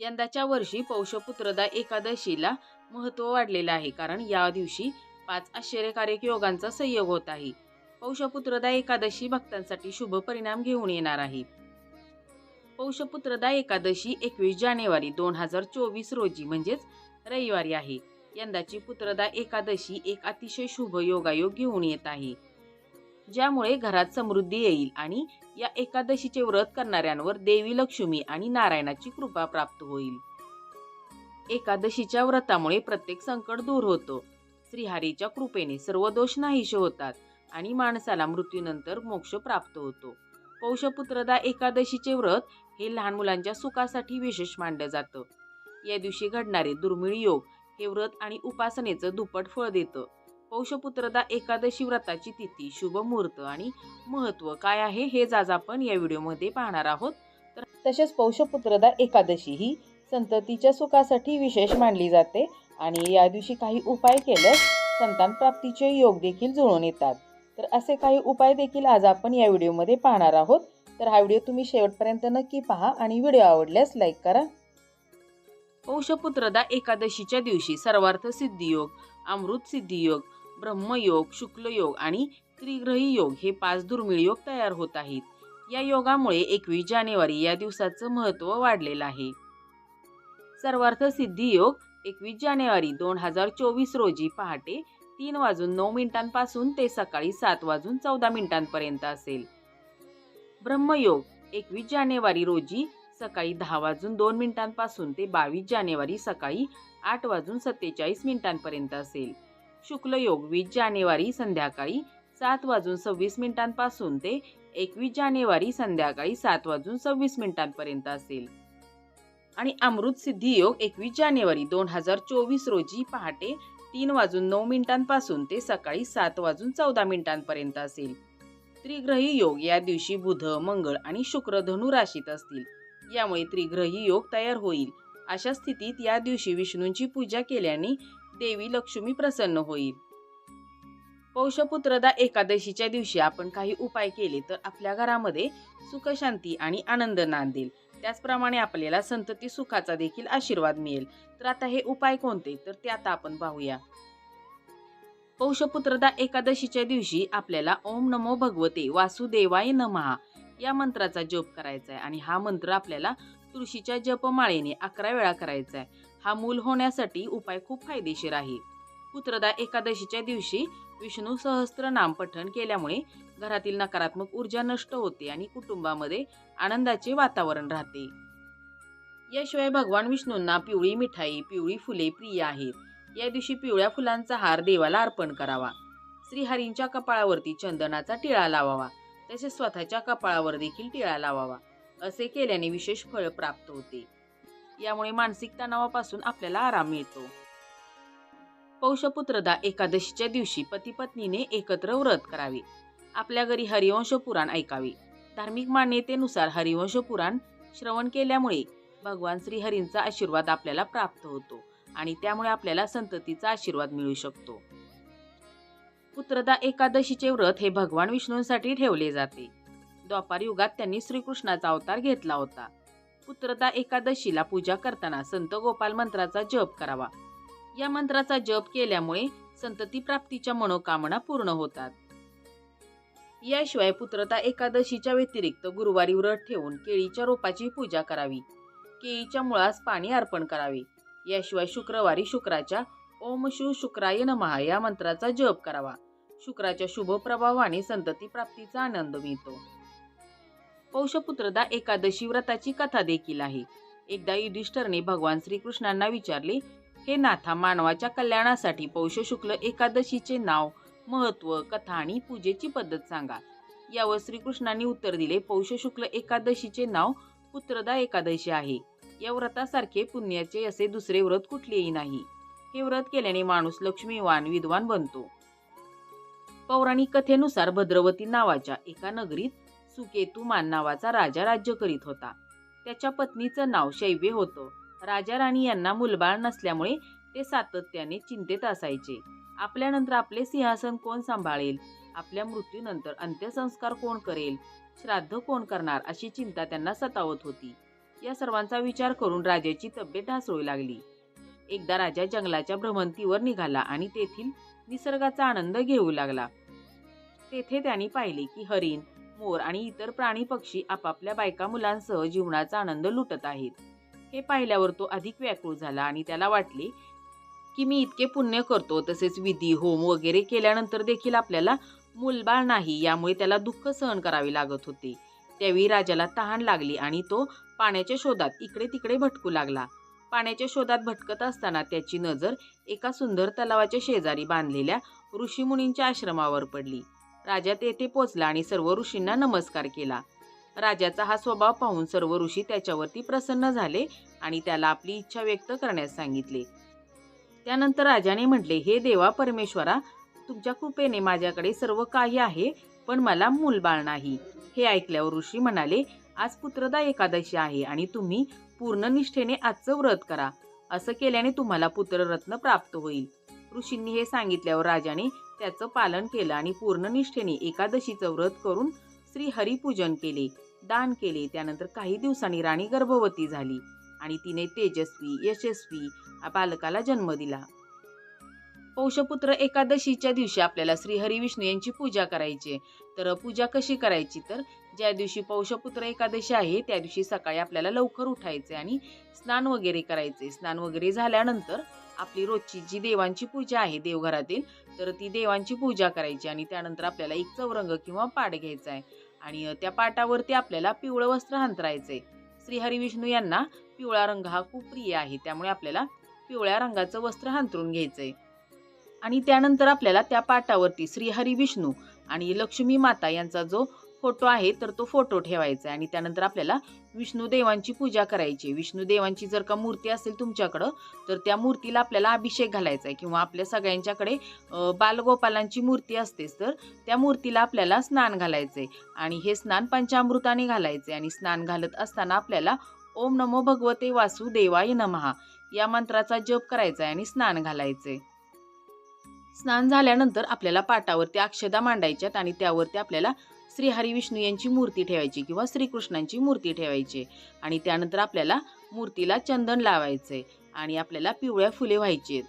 यंदाच्या वर्षी पौषपुत्रदा एकादशीला महत्त्व वाढलेलं आहे कारण या दिवशी पाच आश्चर्यकारक योगांचा संयोग होत आहे. पौषपुत्रदा एकादशी भक्तांसाठी शुभ परिणाम घेऊन येणार आहे. पौषपुत्रदा एकादशी एकवीस जानेवारी दोन हजार चोवीस रोजी म्हणजेच रविवारी आहे. यंदाची पुत्रदा एकादशी एक अतिशय शुभ योगायोग घेऊन येत आहे. ज्यामुळे घरात समृद्धी येईल आणि या एकादशीचे व्रत करणाऱ्यांवर देवी लक्ष्मी आणि नारायणाची कृपा प्राप्त होईल. एकादशीच्या व्रतामुळे प्रत्येक संकट दूर होतो. श्रीहारीच्या कृपेने सर्व दोष नाहीसे होतात आणि माणसाला मृत्यूनंतर मोक्ष प्राप्त होतो. पौषपुत्रदा एकादशीचे व्रत हे लहान मुलांच्या सुखासाठी विशेष मानलं जातं. या दिवशी घडणारे दुर्मिळ योग हे व्रत आणि उपासनेचं दुप्पट फळ देतं. पौषपुत्रदा एकादशी व्रताची तिथी शुभ मुहूर्त आणि महत्त्व काय आहे हेच आज आपण या व्हिडिओमध्ये पाहणार आहोत. तर तसेच पौषपुत्रदा एकादशी ही संततीच्या सुखासाठी विशेष मानली जाते आणि या दिवशी काही उपाय केल्यास संतान प्राप्तीचे योग देखील जुळून येतात. तर असे काही उपाय देखील आज आपण या व्हिडिओमध्ये पाहणार आहोत. तर हा व्हिडिओ तुम्ही शेवटपर्यंत नक्की पहा आणि व्हिडिओ आवडल्यास लाईक करा. पौषपुत्रदा एकादशीच्या दिवशी सर्वार्थ सिद्धियोग अमृत सिद्धियोग ब्रह्मयोग शुक्लयोग आणि त्रिग्रही योग हे पाच दुर्मिळ योग तयार होत आहेत. या योगामुळे एकवीस जानेवारी या दिवसाचं महत्त्व वाढलेलं आहे. सर्वार्थ सिद्धी योग एकवीस जानेवारी दोन हजार चोवीस रोजी पहाटे तीन वाजून नऊ मिनिटांपासून ते सकाळी सात वाजून चौदा मिनिटांपर्यंत असेल. ब्रह्मयोग एकवीस जानेवारी रोजी सकाळी दहा वाजून दोन मिनिटांपासून ते बावीस जानेवारी सकाळी आठ वाजून सत्तेचाळीस मिनिटांपर्यंत असेल. शुक्लयोग वीस जानेवारी संध्याकाळी सात वाजून सव्वीस मिनिटांपासून ते एकवीस जानेवारी संध्याकाळी सात वाजून सव्वीस मिनिटांपर्यंत असेल. आणि अमृत सिद्धी योग एकवीस जानेवारी दोन हजार चोवीस रोजी पहाटे तीन वाजून नऊ मिनिटांपासून ते सकाळी सात वाजून चौदा मिनिटांपर्यंत असेल. त्रिग्रही योग या दिवशी बुध मंगळ आणि शुक्र धनु राशीत असतील. यामुळे त्रिग्रही योग तयार होईल. अशा स्थितीत या दिवशी विष्णूंची पूजा केल्याने देवी लक्ष्मी प्रसन्न होईल. पौषपुत्रदा एकादशीच्या दिवशी आपण काही उपाय केले तर आपल्या घरामध्ये सुखशांती आणि आनंद नांदेल. त्याचप्रमाणे आपल्याला संतती सुखाचा देखील आशीर्वाद मिळेल. तर आता हे उपाय कोणते? तर ते आता आपण पाहूया. पौषपुत्रदा एकादशीच्या दिवशी आपल्याला ओम नमो भगवते वासुदेवाय नमहा या मंत्राचा जप करायचा आहे. आणि हा मंत्र आपल्याला तुळशीच्या जपमाळेने अकरा वेळा करायचा आहे. हा मूल होण्यासाठी उपाय खूप फायदेशीर आहे. पुत्रदा एकादशीच्या दिवशी विष्णू सहस्त्र नाम पठण केल्यामुळे घरातील नकारात्मक ऊर्जा नष्ट होते आणि कुटुंबामध्ये आनंदाचे वातावरण राहते. याशिवाय भगवान विष्णूंना पिवळी मिठाई पिवळी फुले प्रिय आहेत. या दिवशी पिवळ्या फुलांचा हार देवाला अर्पण करावा. श्रीहरींच्या कपाळावरती चंदनाचा टिळा लावावा. तसेच स्वतःच्या कपाळावर देखील टिळा लावावा. असे केल्याने विशेष फळ प्राप्त होते. यामुळे मानसिक तणावापासून आपल्याला आराम मिळतो. पौषपुत्रदा एकादशीच्या दिवशी पती पत्नीने एकत्र व्रत करावे. आपल्या घरी हरिवंश पुराण ऐकावे. धार्मिक मान्यतेनुसार हरिवंश पुराण श्रवण केल्यामुळे भगवान श्रीहरींचा आशीर्वाद आपल्याला प्राप्त होतो आणि त्यामुळे आपल्याला संततीचा आशीर्वाद मिळू शकतो. पुत्रदा एकादशीचे व्रत हे भगवान विष्णूंसाठी ठेवले जाते. द्वापार युगात त्यांनी श्रीकृष्णाचा अवतार घेतला होता. पुत्रदा एकादशीला पूजा करताना संत गोपाल मंत्राचा जप करावा. या मंत्राचा जप केल्यामुळे संतती प्राप्तीच्या मनोकामना पूर्ण होतात. याशिवाय पुत्रता एकादशीच्या व्यतिरिक्त गुरुवारी व्रत ठेवून केळीच्या रोपाची पूजा करावी. केळीच्या मुळास पाणी अर्पण करावे. याशिवाय शुक्रवारी शुक्राच्या ओम शु शुक्राय नमहा या मंत्राचा जप करावा. शुक्राच्या शुभ प्रभावाने संतती प्राप्तीचा आनंद मिळतो. पौषपुत्रदा एकादशी व्रताची कथा देखील आहे. एकदा युधिष्ठरने भगवान श्रीकृष्णांना विचारले हे नाथा मानवाच्या कल्याणासाठी पौष शुक्ल एकादशीचे नाव महत्त्व कथा आणि पूजेची पद्धत सांगा. यावर श्रीकृष्णांनी उत्तर दिले पौष शुक्ल एकादशीचे नाव पुत्रदा एकादशी आहे. या व्रतासारखे पुण्याचे असे दुसरे व्रत कुठलेही नाही. हे व्रत केल्याने माणूस लक्ष्मीवान विद्वान बनतो. पौराणिक कथेनुसार भद्रवती नावाच्या एका नगरीत सुकेतुमान नावाचा राजा राज्य करीत होता. त्याच्या पत्नीचं नाव शैव्य होतं. राजा राणी यांना मुलबाळ नसल्यामुळे ते सातत्याने चिंतेत असायचे. आपल्यानंतर आपले सिंहासन कोण सांभाळेल? आपल्या मृत्यूनंतर अंत्यसंस्कार कोण करेल? श्राद्ध कोण करणार अशी चिंता त्यांना सतावत होती. या सर्वांचा विचार करून राजाची तब्येत ढासळू लागली. एकदा राजा जंगलाच्या भ्रमंतीवर निघाला आणि तेथील निसर्गाचा आनंद घेऊ लागला. तेथे त्यांनी पाहिले की हरिण मोर आणि इतर प्राणी पक्षी आपापल्या बायका मुलांसह जीवनाचा आनंद लुटत आहेत. हे पाहिल्यावर तो अधिक व्याकुळ झाला आणि त्याला वाटले की मी इतके पुण्य करतो तसेच विधी होम वगैरे केल्यानंतर देखील आपल्याला मूलबाळ नाही यामुळे त्याला दुःख सहन करावे लागत होते. त्यावेळी राजाला तहान लागली आणि तो पाण्याच्या शोधात इकडे तिकडे भटकू लागला. पाण्याच्या शोधात भटकत असताना त्याची नजर एका सुंदर तलावाच्या शेजारी बांधलेल्या ऋषीमुनींच्या आश्रमावर पडली. राजा तेथे पोचला आणि सर्व ऋषींना नमस्कार केला. राजाचा हा स्वभाव पाहून सर्व ऋषी त्याच्यावरती प्रसन्न झाले आणि त्याला आपली इच्छा व्यक्त करण्यास सांगितले. त्यानंतर राजाने म्हटले हे देवा परमेश्वरा तुमच्या कृपेने माझ्याकडे सर्व काही आहे पण मला मूलबाळ नाही. हे ऐकल्यावर ऋषी म्हणाले आज पुत्रदा एकादशी आहे आणि तुम्ही पूर्ण निष्ठेने आजचं व्रत करा. असं केल्याने तुम्हाला पुत्ररत्न प्राप्त होईल. ऋषींनी हे सांगितल्यावर राजाने त्याचं पालन केलं आणि पूर्णनिष्ठेने एकादशीचं व्रत करून श्री हरिपूजन केले दान केले. त्यानंतर काही दिवसांनी राणी गर्भवती झाली आणि तिने तेजस्वी यशस्वी बालकाला जन्म दिला. पौषपुत्र एकादशीच्या दिवशी आपल्याला श्रीहरी विष्णू यांची पूजा करायची तर पूजा कशी करायची? तर ज्या दिवशी पौषपुत्र एकादशी आहे त्या दिवशी सकाळी आपल्याला लवकर उठायचे आणि स्नान वगैरे करायचे स्नान वगैरे झाल्यानंतर आपली रोजची जी देवांची पूजा आहे देवघरातील तर ती देवांची पूजा करायची आणि त्यानंतर आपल्याला एक चौरंग किंवा पाट घ्यायचा आहे आणि त्या पाटावरती आपल्याला पिवळं वस्त्र अंतरायचंय श्रीहरी विष्णू यांना पिवळा रंग हा खूप प्रिय आहे त्यामुळे आपल्याला पिवळ्या रंगाचं वस्त्र अंतरून घ्यायचंय. आणि त्यानंतर आपल्याला त्या पाटावरती श्रीहरी विष्णू आणि लक्ष्मी माता यांचा जो फोटो आहे तर तो फोटो ठेवायचा आहे. आणि त्यानंतर आपल्याला विष्णू देवांची पूजा करायची विष्णू देवांची जर का मूर्ती असेल तुमच्याकडं तर त्या मूर्तीला आपल्याला अभिषेक घालायचा आहे. किंवा आपल्या सगळ्यांच्याकडे बालगोपालांची मूर्ती असतेच तर त्या मूर्तीला आपल्याला स्नान घालायचं आहे आणि हे स्नान पंचामृताने घालायचे आणि स्नान घालत असताना आपल्याला ओम नमो भगवते वासुदेवाय नमहा या मंत्राचा जप करायचा आहे आणि स्नान घालायचे स्नान झाल्यानंतर आपल्याला पाटावरती अक्षदा मांडायच्यात आणि त्यावरती आपल्याला श्री हरिविष्णू यांची मूर्ती ठेवायची किंवा श्रीकृष्णांची मूर्ती ठेवायची. आणि त्यानंतर आपल्याला मूर्तीला चंदन लावायचे आणि आपल्याला पिवळ्या फुले व्हायची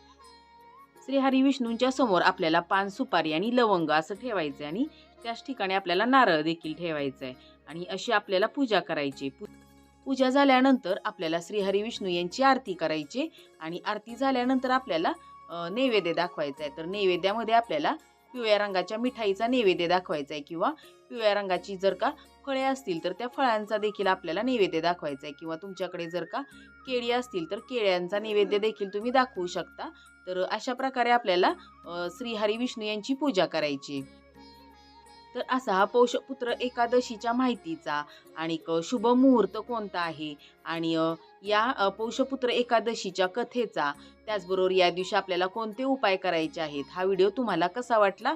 श्री हरिविष्णूंच्या समोर आपल्याला पान सुपारी आणि लवंग असं ठेवायचं आणि त्याच ठिकाणी आपल्याला नारळ देखील ठेवायचं आहे आणि अशी आपल्याला पूजा करायची. पू- पूजा झाल्यानंतर आपल्याला श्रीहरी विष्णू यांची आरती करायची आणि आरती झाल्यानंतर आपल्याला नैवेद्य दाखवायचा आहे तर नैवेद्यामध्ये आपल्याला पिवळ्या रंगाच्या मिठाईचा नैवेद्य दाखवायचा आहे किंवा पिवळ्या रंगाची जर का फळे असतील तर त्या फळांचा देखील आपल्याला नैवेद्य दाखवायचा आहे किंवा तुमच्याकडे जर का केळी असतील तर केळ्यांचा नैवेद्य देखील तुम्ही दाखवू शकता. तर अशा प्रकारे आपल्याला श्रीहरी विष्णू यांची पूजा करायची. तर असा हा पौषपुत्र एकादशीच्या माहितीचा आणि शुभ मुहूर्त कोणता आहे? आणि या पौषपुत्र एकादशीच्या कथेचा त्याचबरोबर या दिवशी आपल्याला कोणते उपाय करायचे आहेत? हा व्हिडिओ तुम्हाला कसा वाटला?